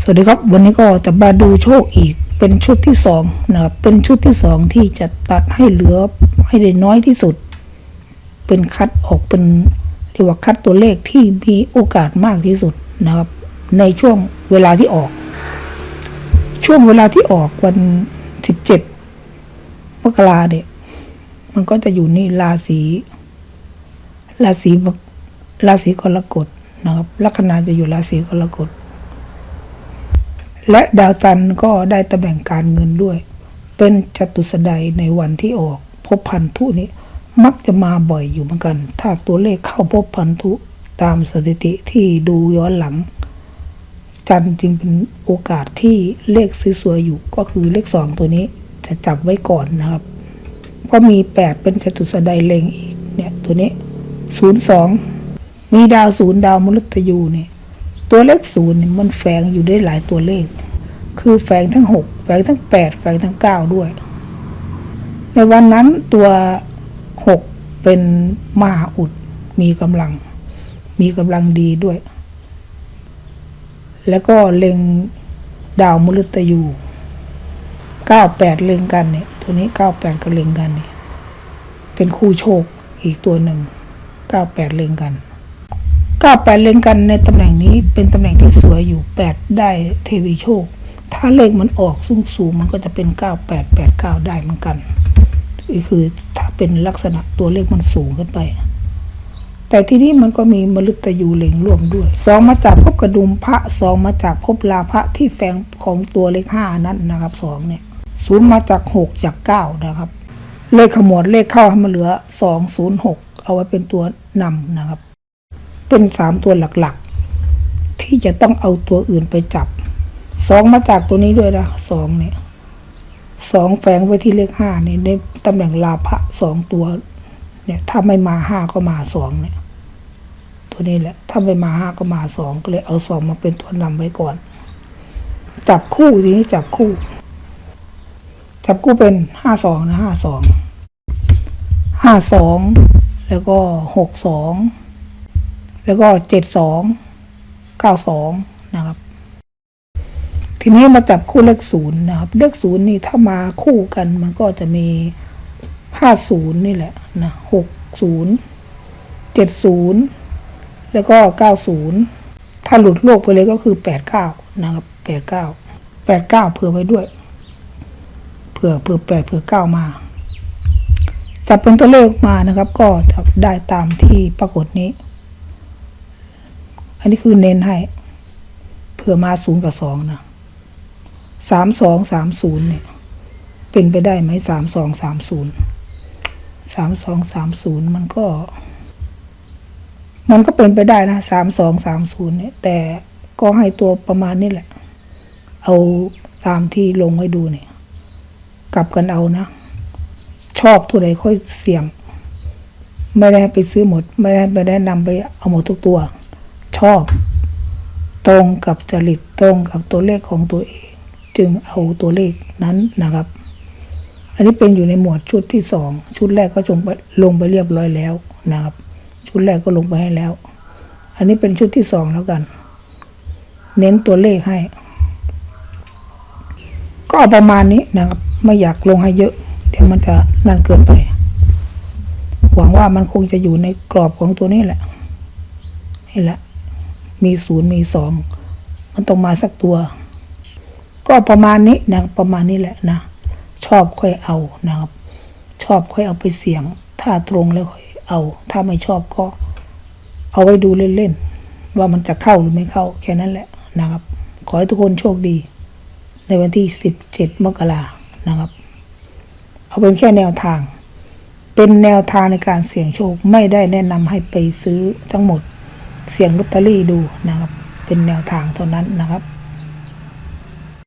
สวัสดีครับ วันนี้ก็จะมาดูโชคอีกเป็นชุดที่สองนะครับเป็นชุดที่สองที่จะตัดให้เหลือให้ได้น้อยที่สุด เป็นคัดออกเป็นเรียกว่าคัดตัวเลขที่มีโอกาสมากที่สุดนะครับ ในช่วงเวลาที่ออก ช่วงเวลาที่ออกวันสิบเจ็ดมกราเนี่ยมันก็จะอยู่นี่ราศีราศีราศีกรกฎนะครับลัคนาจะอยู่ราศีกรกฎ และดาวจันทร์ก็ได้ตำแหน่งการเงินด้วย เป็นจตุสดายในวันที่ออกพบพันธุนี้ มักจะมาบ่อยอยู่เหมือนกัน ถ้าตัวเลขเข้าพบพันธุตามสถิติที่ดูย้อนหลัง จันทร์จึงเป็นโอกาสที่เลขสวยๆอยู่ก็คือเลขสองตัวนี้จะจับไว้ก่อนนะครับ ก็มีแปดเป็นจตุสดายเลงอีกเนี่ยตัวนี้ศูนย์สองมีดาวศูนย์ดาวมฤตยูเนี่ยตัวเลขศูนย์มันแฝงอยู่ได้หลายตัวเลข คือแฝงทั้งหกแฝงทั้งแปดแฝงทั้งเก้าด้วย ในวันนั้นตัวหกเป็นมหาอุดมีกำลัง มีกำลังดีด้วย แล้วก็เล็งดาวมฤตยูเก้าแปดเล็งกันเนี่ย ตัวนี้เก้าแปดก็เล็งกันเนี่ยเป็นคู่โชคอีกตัวหนึ่งเก้าแปดเล็งกันเก้าแปดเล็งกันในตำแหน่งนี้เป็นตำแหน่งที่สวยอยู่แปดได้เทวีโชค ถ้าเลขมันออกสูงสูงมันก็จะเป็นเก้าแปดแปดเก้าได้เหมือนกันคือถ้าเป็นลักษณะตัวเลขมันสูงขึ้นไป แต่ที่นี้มันก็มีมฤตยูเล็งร่วมด้วยสองมาจากภพกระดุมพระสองมาจากภพลาภะที่แฝงของตัวเลขห้านั้นนะครับสองเนี่ยศูนย์มาจากหกจากเก้านะครับ เลขขมวดเลขเข้าให้มันเหลือสองศูนย์หกเอาไว้เป็นตัวนำนะครับ เป็นสามตัวหลักๆ ที่จะต้องเอาตัวอื่นไปจับ สองมาจากตัวนี้ด้วยนะสองเนี่ยสองแฝงไว้ที่เลขห้าเนี่ยในตำแหน่งลาภะสองตัว เนี่ย ถ้าไม่มาห้าก็มาสองเนี่ย ตัวนี้แหละ ถ้าไม่มาห้าก็มาสองก็เลยเอาสองมาเป็นตัวนำไว้ก่อน จับคู่ทีนี้จับคู่ จับคู่เป็นห้าสองนะห้าสองห้าสองแล้วก็หกสองแล้วก็เจ็ดสองเก้าสองนะครับ ทีนี้มาจับคู่เลขศูนย์นะครับ เลขศูนย์นี่ถ้ามาคู่กันมันก็จะมีห้าศูนย์นี่แหละนะหกศูนย์เจ็ดศูนย์แล้วก็เก้าศูนย์ถ้าหลุดโลกไปเลยก็คือแปดเก้านะครับแปดเก้าแปดเก้าเผื่อไว้ด้วย เผื่อเผื่อแปดเผื่อเก้ามา จับเป็นตัวเลขมานะครับ ก็จะได้ตามที่ปรากฏนี้ อันนี้คือเน้นให้ เผื่อมาศูนย์กับสองนะ สามสองสามศูนย์เนี่ย เป็นไปได้ไหมสามสองสามศูนย์สามสองสามศูนย์มันก็ มันก็เป็นไปได้นะสามสองสามศูนย์เนี่ย แต่ก็ให้ตัวประมาณนี้แหละ เอาตามที่ลงไว้ดูเนี่ย กลับกันเอานะ ชอบตัวไหนค่อยเสี่ยง ไม่ได้ไปซื้อหมด ไม่ได้ไม่ได้นำไปเอาหมดทุกตัว ชอบ ตรงกับจริตตรงกับตัวเลขของตัวเอง จึงเอาตัวเลขนั้นนะครับ อันนี้เป็นอยู่ในหมวดชุดที่สองชุดแรกก็จงลงไปเรียบร้อยแล้วนะครับ ชุดแรกก็ลงไปให้แล้ว อันนี้เป็นชุดที่สองแล้วกัน เน้นตัวเลขให้ ก็เอาประมาณนี้นะครับ ไม่อยากลงให้เยอะ เดี๋ยวมันจะนั่นเกินไป หวังว่ามันคงจะอยู่ในกรอบของตัวนี้แหละนี่แหละ มีศูนย์มีสองมันต้องมาสักตัว ก็ประมาณนี้นะประมาณนี้แหละนะ ชอบค่อยเอานะครับ ชอบค่อยเอาไปเสี่ยง ถ้าตรงแล้วค่อยเอา ถ้าไม่ชอบก็ เอาไว้ดูเล่นๆว่ามันจะเข้าหรือไม่เข้า แค่นั้นแหละนะครับ ขอให้ทุกคนโชคดี ในวันที่ 17 มกรานะครับ เอาเป็นแค่แนวทาง เป็นแนวทางในการเสี่ยงโชคไม่ได้แนะนำให้ไปซื้อทั้งหมด เสี่ยงลอตเตอรี่ดูนะครับ เป็นแนวทางเท่านั้นนะครับ